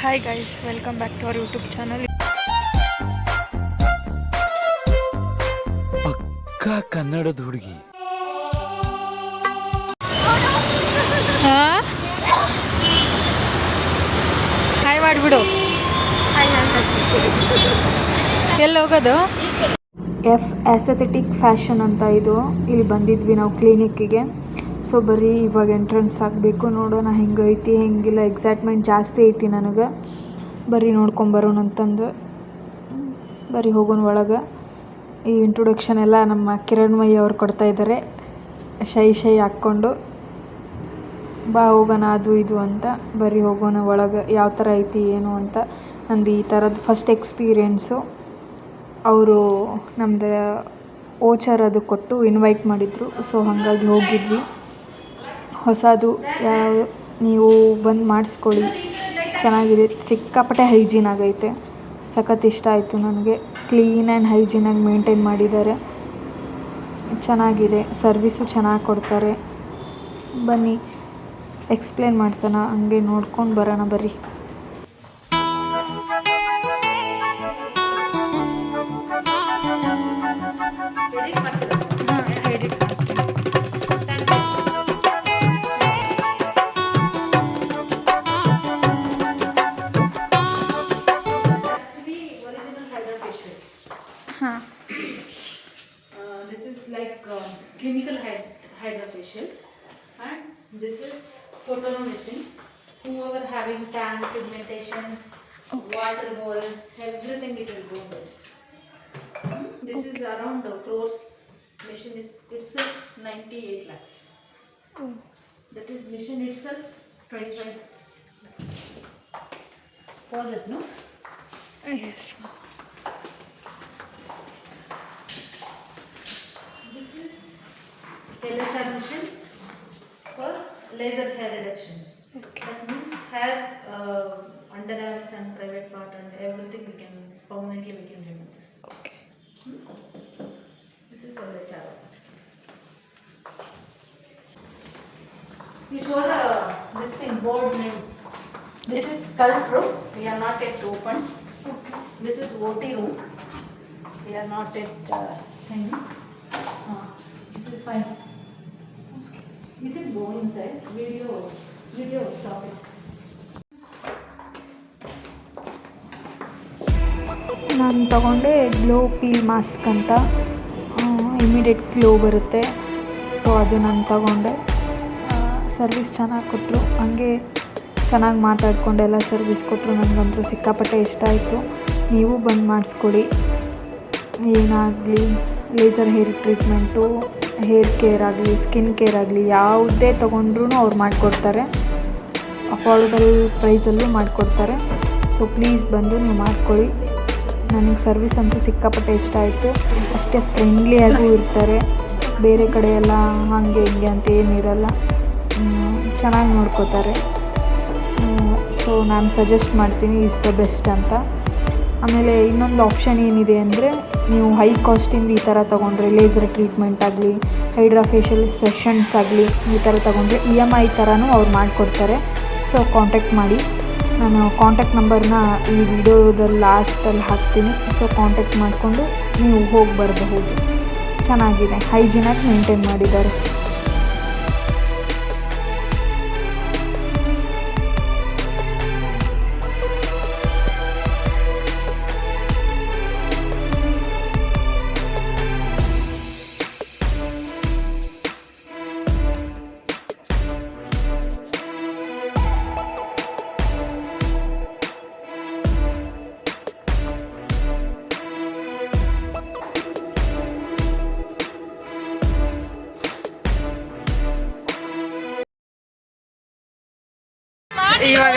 Hi guys welcome back to our YouTube channel ಅಕ್ಕ ಕನ್ನಡದ ಹುಡುಗಿ. ಹಾಯ್ ಮಾಡಿಬಿಡು. ಎಲ್ಲಿ ಹೋಗೋದು? ಎಫ್ ಆಸೆಥೆಟಿಕ್ ಫ್ಯಾಷನ್ ಅಂತ ಇದು. ಇಲ್ಲಿ ಬಂದಿದ್ವಿ ನಾವು ಕ್ಲಿನಿಕ್ಕಿಗೆ ಸೊ ಬರೀ ಇವಾಗ ಎಂಟ್ರೆನ್ಸ್ ಆಗಬೇಕು ನೋಡೋಣ, ಹೆಂಗೈತಿ, ಹೆಂಗಿಲ್ಲ ಎಕ್ಸೈಟ್ಮೆಂಟ್ ಜಾಸ್ತಿ ಐತಿ ನನಗೆ. ಬರೀ ನೋಡ್ಕೊಂಬರೋಣ ಅಂತಂದು. ಬರೀ ಹೋಗೋಣ ಒಳಗೆ. ಈ ಇಂಟ್ರೊಡಕ್ಷನ್ ಎಲ್ಲ ನಮ್ಮ ಕಿರಣ್ಮಯ್ಯ ಅವ್ರು ಕೊಡ್ತಾ ಇದ್ದಾರೆ ಶೈ ಶೈ ಹಾಕ್ಕೊಂಡು. ಬಾ, ಹೋಗೋಣ, ಅದು ಇದು ಅಂತ. ಬರೀ ಹೋಗೋಣ ಒಳಗೆ. ಯಾವ ಥರ ಐತಿ, ಏನು ಅಂತ. ನಂದು ಈ ಥರದ್ದು ಫಸ್ಟ್ ಎಕ್ಸ್ಪೀರಿಯೆನ್ಸು ಅವರು ನಮ್ಮದು ಓಚರ್ ಅದು ಕೊಟ್ಟು ಇನ್ವೈಟ್ ಮಾಡಿದರು. ಸೊ ಹಾಗಾಗಿ ಹೋಗಿದ್ವಿ. ಹೊಸದು ನೀವು ಬಂದು ಮಾಡಿಸ್ಕೊಳ್ಳಿ. ಚೆನ್ನಾಗಿದೆ. ಸಿಕ್ಕಾಪಟ್ಟೆ ಹೈಜೀನ್ ಆಗೈತೆ. ಸಖತ್ ಇಷ್ಟ ಆಯಿತು ನನಗೆ. ಕ್ಲೀನ್ ಆ್ಯಂಡ್ ಹೈಜೀನಾಗಿ ಮೇಂಟೈನ್ ಮಾಡಿದ್ದಾರೆ. ಚೆನ್ನಾಗಿದೆ. ಸರ್ವಿಸು ಚೆನ್ನಾಗಿ ಕೊಡ್ತಾರೆ. ಬನ್ನಿ. ಎಕ್ಸ್ಪ್ಲೇನ್ ಮಾಡ್ತಾನೆ? ಹಂಗೆ ನೋಡ್ಕೊಂಡು ಬರೋಣ ಬರ್ರಿ. Clinical hyd- hydrofacial, and this is photono machine. Whoever having tan, pigmentation, water removal, everything it will do this. Hmm, This is around uh, crores. Machine is itself 98 lakhs. That is machine itself 25. Pause it, no? Yes This is LHR machine for laser hair reduction. That means hair uh, underarms and private part and everything we can permanently we can remove this. Okay This is LHR. We show the this thing board name. This is skull proof. We are not yet open. This is OT room. We are not yet uh, thing. Uh, this is fine. You can go inside. Video, video, stop it. ನಾನು ತಗೊಂಡೆ glow peel mask ಅಂತ. Immediate glow ಬರುತ್ತೆ. So ಅದು ನಾನು ತಗೊಂಡೆ. Service ಚೆನ್ನಾಗಿ ಕೊಟ್ಟರು ಹಂಗೆ ಚೆನ್ನಾಗಿ ಮಾತಾಡ್ಕೊಂಡೆಲ್ಲ ಸರ್ವಿಸ್ ಕೊಟ್ಟರು ನನಗಂತೂ ಸಿಕ್ಕಾಪಟ್ಟೆ ಇಷ್ಟ ಆಯಿತು. ನೀವು ಬಂದು ಮಾಡಿಸ್ಕೊಡಿ. ಏನಾಗಲಿ laser hair treatment hair care ಆಗಲಿ ಸ್ಕಿನ್ ಕೇರ್ ಆಗಲಿ ಯಾವುದೇ ತೊಗೊಂಡ್ರೂ ಅವ್ರು ಮಾಡಿಕೊಡ್ತಾರೆ. ಅಫೋರ್ಡಬಲ್ ಪ್ರೈಸಲ್ಲೂ ಮಾಡಿಕೊಡ್ತಾರೆ. ಸೊ ಪ್ಲೀಸ್ ಬಂದು ನೀವು ಮಾಡ್ಕೊಳ್ಳಿ. ನನಗೆ ಸರ್ವಿಸ್ ಅಂತೂ ಸಿಕ್ಕಾಪಟ್ಟೆ ಇಷ್ಟ ಆಯಿತು. ಅಷ್ಟೇ ಫ್ರೆಂಡ್ಲಿಯಾಗೂ ಇರ್ತಾರೆ. ಬೇರೆ ಕಡೆ ಎಲ್ಲ ಹಾಗೆ ಹಿಂಗೆ ಅಂತ ಏನಿರಲ್ಲ ಚೆನ್ನಾಗಿ ನೋಡ್ಕೋತಾರೆ. ಸೊ ನಾನು ಸಜೆಸ್ಟ್ ಮಾಡ್ತೀನಿ ಇಸ್ ದ ಬೆಸ್ಟ್ ಅಂತ. ಆಮೇಲೆ ಇನ್ನೊಂದು ಆಪ್ಷನ್ ಏನಿದೆ ಅಂದರೆ ನೀವು ಹೈ ಕಾಸ್ಟಿಂದ ಈ ಥರ ತೊಗೊಂಡ್ರೆ ಲೇಸರ್ ಟ್ರೀಟ್ಮೆಂಟ್ ಆಗಲಿ ಹೈಡ್ರಾ ಫೇಶಿಯಲ್ ಸೆಷನ್ಸ್ ಆಗಲಿ ಈ ಥರ ತೊಗೊಂಡ್ರೆ ಇ ಎಂ ಐ ಥರನೂ ಅವ್ರು ಮಾಡಿಕೊಡ್ತಾರೆ. ಸೊ ಕಾಂಟ್ಯಾಕ್ಟ್ ಮಾಡಿ. ನಾನು ಕಾಂಟ್ಯಾಕ್ಟ್ ನಂಬರ್ನ ಈ ವಿಡಿಯೋದಲ್ಲಿ ಲಾಸ್ಟಲ್ಲಿ ಹಾಕ್ತೀನಿ. ಸೊ ಕಾಂಟ್ಯಾಕ್ಟ್ ಮಾಡಿಕೊಂಡು ನೀವು ಹೋಗಿ ಬರಬಹುದು. ಚೆನ್ನಾಗಿದೆ. ಹೈಜಿನಾಗಿ ಮೇಂಟೈನ್ ಮಾಡಿದ್ದಾರೆ.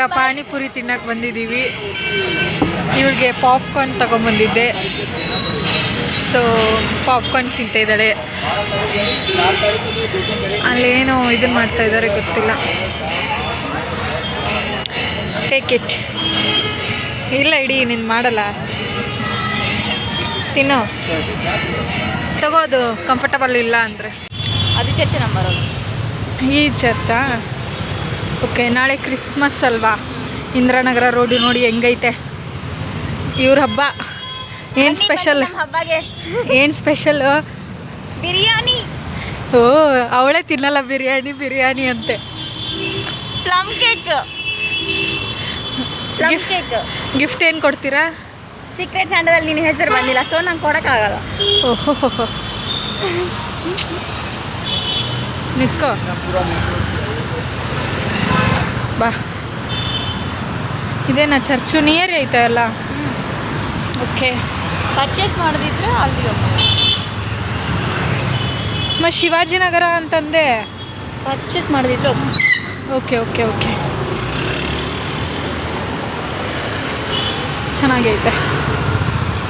ಇವಾಗ ಪಾನಿಪುರಿ ತಿನ್ನಕ್ಕೆ ಬಂದಿದ್ದೀವಿ. ಇವಳಿಗೆ ಪಾಪ್ಕಾರ್ನ್ ತಗೊಂಬಂದಿದ್ದೆ. ಸೊ ಪಾಪ್ಕಾರ್ನ್ ತಿಂತಾ ಇದ್ದಾಳೆ. ಅಲ್ಲೇನು ಇದನ್ನು ಮಾಡ್ತಾ ಇದ್ದಾರೆ ಗೊತ್ತಿಲ್ಲ. ಟೇಕ್ ಇಟ್ ಇಲ್ಲ ಇಡಿ ನೀನು ಮಾಡಲ್ಲ. ತಿನ್ನು. ತಗೋದು ಕಂಫರ್ಟಬಲ್ ಇಲ್ಲ ಅಂದರೆ. ಅದು ಚರ್ಚೆ ನಂಬರ್ ಈ ಚರ್ಚಾ? ಓಕೆ ನಾಳೆ ಕ್ರಿಸ್ಮಸ್ ಅಲ್ವಾ? ಇಂದ್ರಾನಗರ ರೋಡು ನೋಡಿ ಹೆಂಗೈತೆ. ಇವ್ರ ಹಬ್ಬ ಏನು ಸ್ಪೆಷಲ್ ಹಬ್ಬಗೆ. ಏನು ಸ್ಪೆಷಲ್ ಬಿರಿಯಾನಿ. ಓ ಅವಳೇ ತಿನ್ನಲ್ಲ ಬಿರಿಯಾನಿ ಬಿರಿಯಾನಿ ಅಂತೆ. ಪ್ಲಮ್ ಕೇಕ್ ಗಿಫ್ಟ್ ಏನು ಕೊಡ್ತೀರಾ? ಸೀಕ್ರೆಟ್ ಸ್ಯಾಂಡಲ್ ನಿನ್ನ ಹೆಸರು ಬಂದಿಲ್ಲ ಸೊ ನಂಗೆ ಕೊಡೋಕ್ಕಾಗಲ್ಲ. ಓಹೋ ನಿತ್ಕೋ. ಬಾ. ಇದೇನಾ ಚರ್ಚು? ನಿಯರ್ ಐತೆ ಅಲ್ಲ? ಓಕೆ ಪರ್ಚೇಸ್ ಮಾಡಿದ್ರೆ ಅಲ್ಲಿ ಮ ಮತ್ತು ಶಿವಾಜಿನಗರ ಅಂತಂದೆ. ಪರ್ಚೇಸ್ ಮಾಡೋದಿದ್ರೆ ಹೋಗ್ಬೋದು. ಓಕೆ ಓಕೆ ಓಕೆ ಚೆನ್ನಾಗೈತೆ.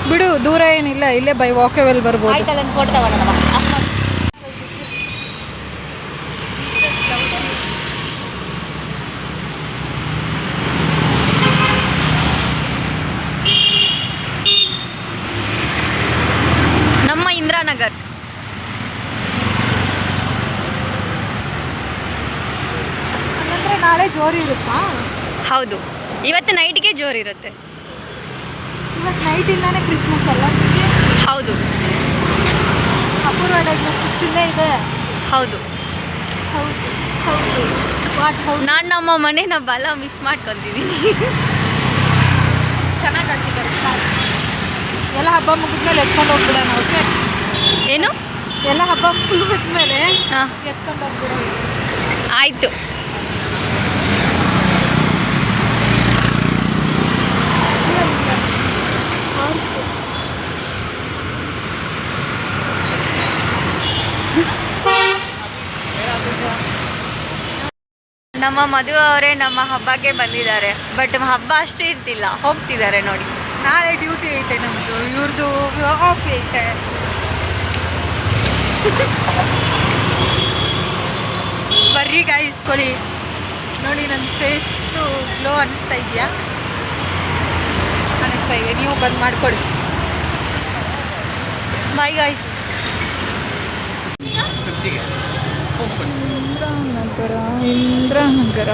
ಬಿಡು ದೂರ ಏನಿಲ್ಲ ಇಲ್ಲೇ ಬೈ ವಾಕೇವೆಲ್ ಬರ್ಬೋದು. ಫೋಟೋ ತಗೊಳ್ಳೋಣ ಬಾ ಆಫ್ ಮಾಡು. ನಮ್ಮ ಇಂದಿರಾನಗರ್ ಅಂದರೆ ನಾಳೆ ಜೋರು ಇರುತ್ತಾ? ಹೌದು. ಇವತ್ತು ನೈಟ್ಗೆ ಜೋರಿರುತ್ತೆ ಇವತ್ತು ನೈಟಿಂದಾನೇ ಕ್ರಿಸ್ಮಸ್ ಅಲ್ಲ ಹೌದು. ಅಪೂರ್ವ ಡಯಾಗ್ನೋಸ್ಟಿಕ್ಸ್ ಇಲ್ಲೇ ಇದೆ. ಹೌದು. ಹೌದು ಹೌದು. ವಾಟ್ ಹೌದು? ನಾನು ನಮ್ಮ ಮನೇನ ಬಲ ಮಿಸ್ ಮಾಡ್ಕೊತಿದ್ದೀನಿ ಚೆನ್ನಾಗಿ ಎಲ್ಲ ಹಬ್ಬ ಮುಗಿದ್ಮೇಲೆ ಎತ್ಕೊಂಡು ಹೋಗ್ಬಿಡೋಣ ಓಕೆ ಏನು? ಎಲ್ಲ ಹಬ್ಬ ಫುಲ್ ಮುಗಿದ್ಮೇಲೆ ಎತ್ಕೊಂಡು ಹೋಗ್ಬಿಡೋಣ. ಆಯಿತು. ನಮ್ಮ ಮದುವೆ ಅವರೇ ನಮ್ಮ ಹಬ್ಬಕ್ಕೆ ಬಂದಿದ್ದಾರೆ. ಬಟ್ ಹಬ್ಬ ಅಷ್ಟು ಇರ್ತಿಲ್ಲ. ಹೋಗ್ತಿದ್ದಾರೆ ನೋಡಿ. ನಾಳೆ ಡ್ಯೂಟಿ ಐತೆ ನಮ್ಮದು ಇವ್ರದ್ದು ಆಫ್ ಐತೆ. ಬರ್ರಿ ಗಾಯಿಸ್ಕೊಳ್ಳಿ ನೋಡಿ ನನ್ನ ಫೇಸು ಗ್ಲೋ ಅನಿಸ್ತಾ ಇದೆಯಾ? ಅನಿಸ್ತಾ ಇದೆ. ನೀವು ಬಂದು ಮಾಡ್ಕೊಳ್ಳಿ ಬಾಯ್ ಗಾಯ್ಸ್ ಇಂದ್ರಾನಗರ ಇಂದ್ರಾನಗರ